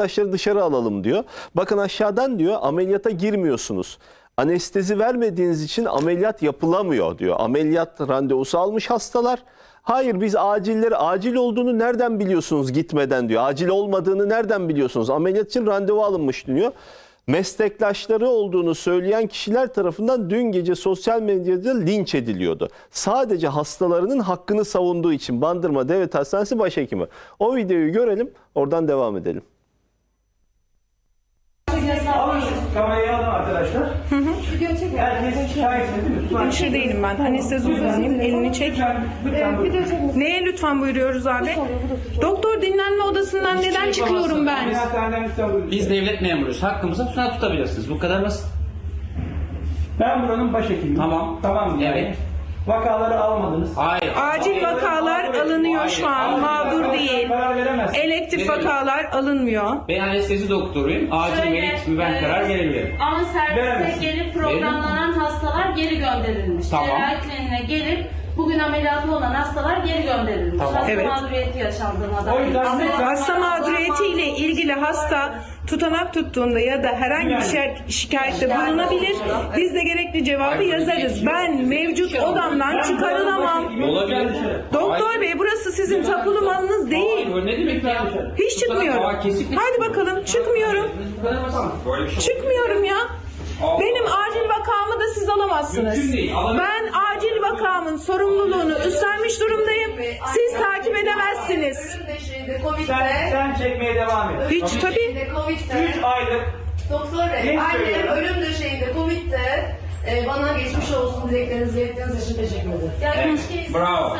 Arkadaşları dışarı alalım diyor. Bakın aşağıdan diyor ameliyata girmiyorsunuz. Anestezi vermediğiniz için ameliyat yapılamıyor diyor. Ameliyat randevusu almış hastalar. Hayır biz acilleri acil olduğunu nereden biliyorsunuz gitmeden diyor. Acil olmadığını nereden biliyorsunuz? Ameliyat için randevu alınmış diyor. Meslektaşları olduğunu söyleyen kişiler tarafından dün gece sosyal medyada linç ediliyordu. Sadece hastalarının hakkını savunduğu için Bandırma Devlet Hastanesi Başhekimi. O videoyu görelim oradan devam edelim. Alın kamerayı alın arkadaşlar. Herkes şahitsin değil mi? Tutan- Hemşire değilim ben. Anestezi uzmanıyım. Elini çek. Lütfen, lütfen. Neye lütfen buyuruyoruz abi? Doktor dinlenme odasından neden çıkıyorum ben? Ameliyathaneden lütfen buyurun. Biz devlet memuruyuz. Hakkımızı tutar tutabilirsiniz. Bu kadar basit. Ben buranın başhekimiyim. Tamam. Tamam mı? Evet. Vakaları almadınız. Hayır. Acil vakalar alınıyor şu an. Mağdur değil. Karar veremez. Elektif vakalar alınmıyor. Ben anestezi doktoruyum. Acil Şöyle, melek mi ben e, karar verebilirim. Ama servise Veremezsin. gelip programlanan hastalar geri gönderilmiş. Tamam. Cerrahi kliniğine gelip bugün ameliyatlı olan hastalar geri gönderilmiş. Tamam. Hasta Evet. mağduriyeti yaşandığına dair. O yüzden lütfen- Hasta mağduriyetiyle ilgili hasta tutanak tuttuğunda ya da herhangi bir şey, şikayette bulunabilir. Biz de gerekli cevabı yazarız. Ben mevcut odamdan çıkarılamam. Olabilir. Doktor bey burası sizin tapulu malınız değil. Ne demek ya? Hiç çıkmıyorum. Haydi bakalım çıkmıyorum. Şey. Çıkmıyorum ya. Allah Benim acil vakamı da siz alamazsınız. Mümkün değil, alamıyorum. Ben acil vakamın sorumluluğunu üstlenmiş durumdayım. Siz takip edemezsiniz. Sen, Covid'de, sen çekmeye devam et. Hiç tabii. Covid'de, 3 aylık doktor Ne bey, annem söylüyor? ölüm döşeğinde Covid'de e, bana geçmiş olsun dileklerinizi ilettiğiniz için teşekkür ederim. Ya Evet, keşke bravo.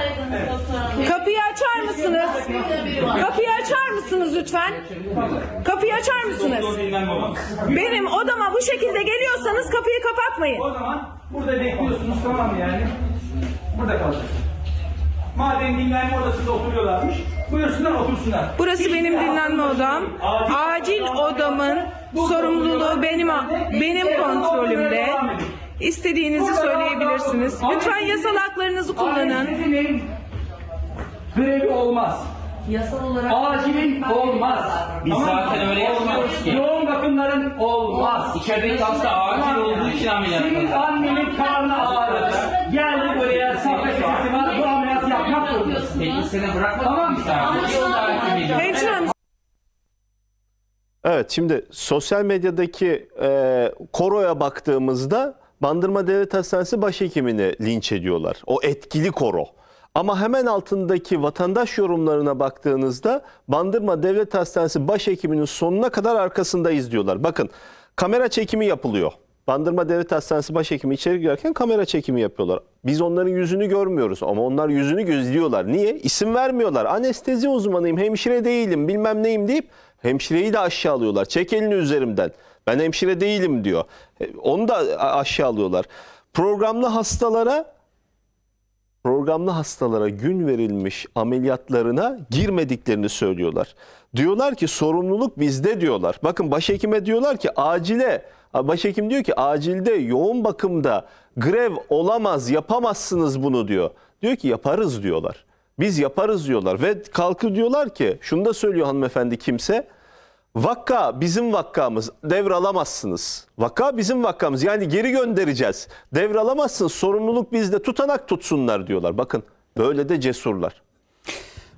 doktor hanım. Kapıyı açar mısınız? Kapıyı açar mısınız lütfen? Kapıyı açar mısınız? Benim odama bu şekilde geliyorsanız kapıyı kapatmayın. O zaman burada bekliyorsunuz tamam mı yani? Burada kalacaksınız. Madem dinlenme odasında oturuyorlarmış, buyursunlar otursunlar. Burası Hiçbir benim dinlenme odam. değil. Acil odamın sorumluluğu benim benim kontrolümde. İstediğinizi söyleyebilirsiniz. Lütfen yasal haklarınızı kullanın. Grevi olmaz. Yasal olarak Acilin olmaz. Biz Tamam mı? zaten öyle yapmıyoruz ki. Yoğun bakımların olmaz. İçerideki hasta acil olduğu için ameliyat Senin annenin karnı ağrıdı. Geldi buraya safra sesi var. Bu ameliyatı yapmak zorundasın. Teknisyene bırakmadık Tamam. mı sadece? Yol takip ediyor. Hemşire hanım Evet şimdi sosyal medyadaki e, koroya baktığımızda Bandırma Devlet Hastanesi başhekimini linç ediyorlar. O etkili koro. Ama hemen altındaki vatandaş yorumlarına baktığınızda Bandırma Devlet Hastanesi başhekiminin sonuna kadar arkasındayız diyorlar. Bakın kamera çekimi yapılıyor. Bandırma Devlet Hastanesi başhekimi içeri girerken kamera çekimi yapıyorlar. Biz onların yüzünü görmüyoruz ama onlar yüzünü gözlüyorlar. Niye? İsim vermiyorlar. Anestezi uzmanıyım, hemşire değilim, bilmem neyim deyip hemşireyi de aşağılıyorlar. Çek elini üzerimden. Ben hemşire değilim diyor. E, Onu da aşağılıyorlar. Programlı hastalara programlı hastalara gün verilmiş ameliyatlarına girmediklerini söylüyorlar. Diyorlar ki sorumluluk bizde diyorlar. Bakın başhekime diyorlar ki acile başhekim diyor ki acilde yoğun bakımda grev olamaz yapamazsınız bunu diyor. Diyor ki yaparız diyorlar. Biz yaparız diyorlar ve kalkıp diyorlar ki şunu da söylüyor hanımefendi kimse. Vakka bizim vakkamız devralamazsınız. Vakka bizim vakkamız yani geri göndereceğiz. Devralamazsınız sorumluluk bizde tutanak tutsunlar diyorlar. Bakın böyle de cesurlar.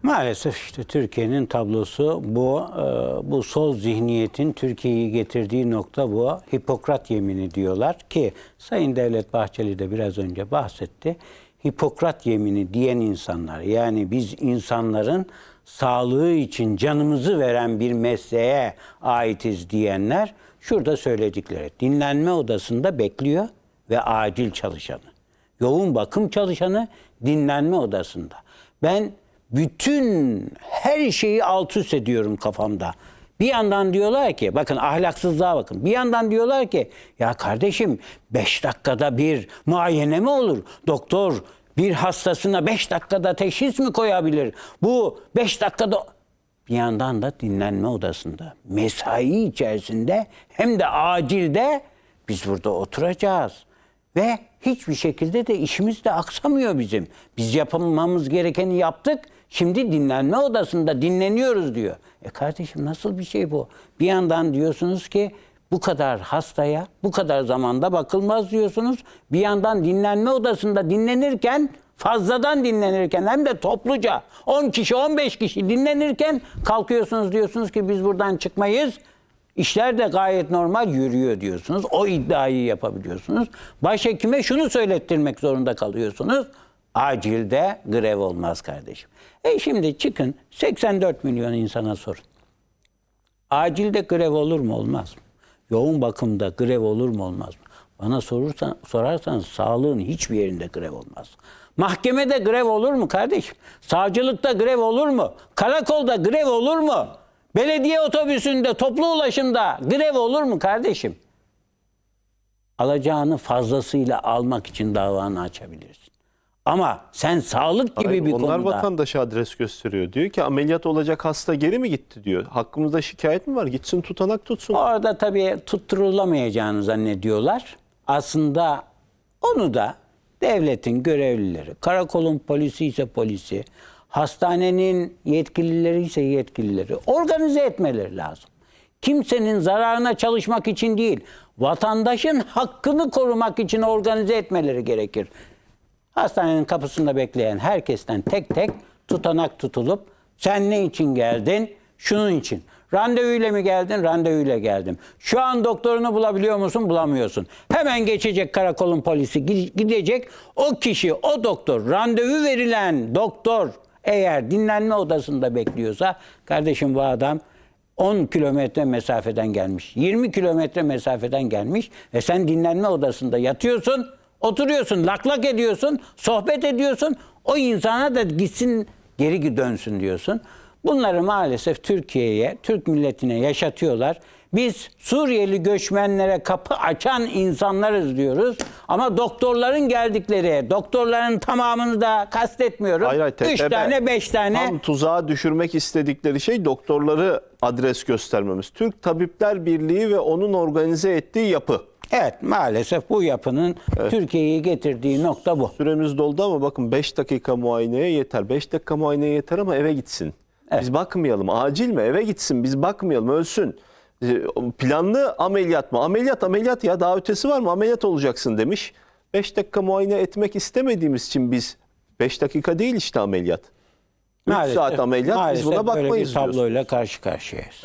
Maalesef işte Türkiye'nin tablosu bu. Ee, Bu sol zihniyetin Türkiye'yi getirdiği nokta bu. Hipokrat yemini diyorlar ki Sayın Devlet Bahçeli de biraz önce bahsetti. Hipokrat yemini diyen insanlar yani biz insanların sağlığı için canımızı veren bir mesleğe aitiz diyenler şurada söyledikleri dinlenme odasında bekliyor ve acil çalışanı yoğun bakım çalışanı dinlenme odasında. Ben bütün her şeyi alt üst ediyorum kafamda. Bir yandan diyorlar ki bakın ahlaksızlığa bakın. Bir yandan diyorlar ki ya kardeşim 5 dakikada bir muayene mi olur? Doktor bir hastasına 5 dakikada teşhis mi koyabilir? Bu 5 dakikada bir yandan da dinlenme odasında mesai içerisinde hem de acilde biz burada oturacağız. Ve hiçbir şekilde de işimiz de aksamıyor bizim. Biz yapmamız gerekeni yaptık. Şimdi dinlenme odasında dinleniyoruz diyor. E kardeşim nasıl bir şey bu? Bir yandan diyorsunuz ki bu kadar hastaya bu kadar zamanda bakılmaz diyorsunuz. Bir yandan dinlenme odasında dinlenirken fazladan dinlenirken hem de topluca 10 kişi 15 kişi dinlenirken kalkıyorsunuz diyorsunuz ki biz buradan çıkmayız. İşler de gayet normal yürüyor diyorsunuz. O iddiayı yapabiliyorsunuz. Başhekime şunu söylettirmek zorunda kalıyorsunuz. Acilde grev olmaz kardeşim. E şimdi çıkın 84 milyon insana sorun. Acilde grev olur mu olmaz mı? Yoğun bakımda grev olur mu olmaz mı? Bana sorursan, sorarsanız sağlığın hiçbir yerinde grev olmaz. Mahkemede grev olur mu kardeşim? Savcılıkta grev olur mu? Karakolda grev olur mu? Belediye otobüsünde, toplu ulaşımda grev olur mu kardeşim? Alacağını fazlasıyla almak için davanı açabilirsin. Ama sen sağlık gibi Hayır, bir onlar konuda... vatandaşa adres gösteriyor. Diyor ki ameliyat olacak hasta geri mi gitti diyor. Hakkımızda şikayet mi var? Gitsin tutanak tutsun. Orada tabii tutturulamayacağını zannediyorlar. Aslında onu da devletin görevlileri, karakolun polisi ise polisi, hastanenin yetkilileri ise yetkilileri organize etmeleri lazım. Kimsenin zararına çalışmak için değil, vatandaşın hakkını korumak için organize etmeleri gerekir. Hastanenin kapısında bekleyen herkesten tek tek tutanak tutulup sen ne için geldin? Şunun için. Randevuyla mı geldin? Randevuyla geldim. Şu an doktorunu bulabiliyor musun? Bulamıyorsun. Hemen geçecek karakolun polisi gi- gidecek. O kişi, o doktor, randevu verilen doktor eğer dinlenme odasında bekliyorsa kardeşim bu adam 10 kilometre mesafeden gelmiş. 20 kilometre mesafeden gelmiş ve sen dinlenme odasında yatıyorsun, oturuyorsun, lak lak ediyorsun, sohbet ediyorsun. O insana da gitsin geri dönsün diyorsun. Bunları maalesef Türkiye'ye, Türk milletine yaşatıyorlar. Biz Suriyeli göçmenlere kapı açan insanlarız diyoruz. Ama doktorların geldikleri, doktorların tamamını da kastetmiyorum. Hayır, hayır, Üç tane, beş tane Tam tuzağa düşürmek istedikleri şey doktorları adres göstermemiz. Türk Tabipler Birliği ve onun organize ettiği yapı. Evet maalesef bu yapının Türkiye'yi getirdiği nokta bu. Süremiz doldu ama bakın 5 dakika muayeneye yeter. 5 dakika muayeneye yeter ama eve gitsin. Biz bakmayalım. Acil mi? Eve gitsin. Biz bakmayalım. Ölsün. Ee, Planlı ameliyat mı? Ameliyat ameliyat ya. Daha ötesi var mı? Ameliyat olacaksın demiş. 5 dakika muayene etmek istemediğimiz için biz 5 dakika değil işte ameliyat. 3 saat ameliyat biz maalesef buna böyle bir bakmayız diyoruz. tabloyla karşı karşıyayız.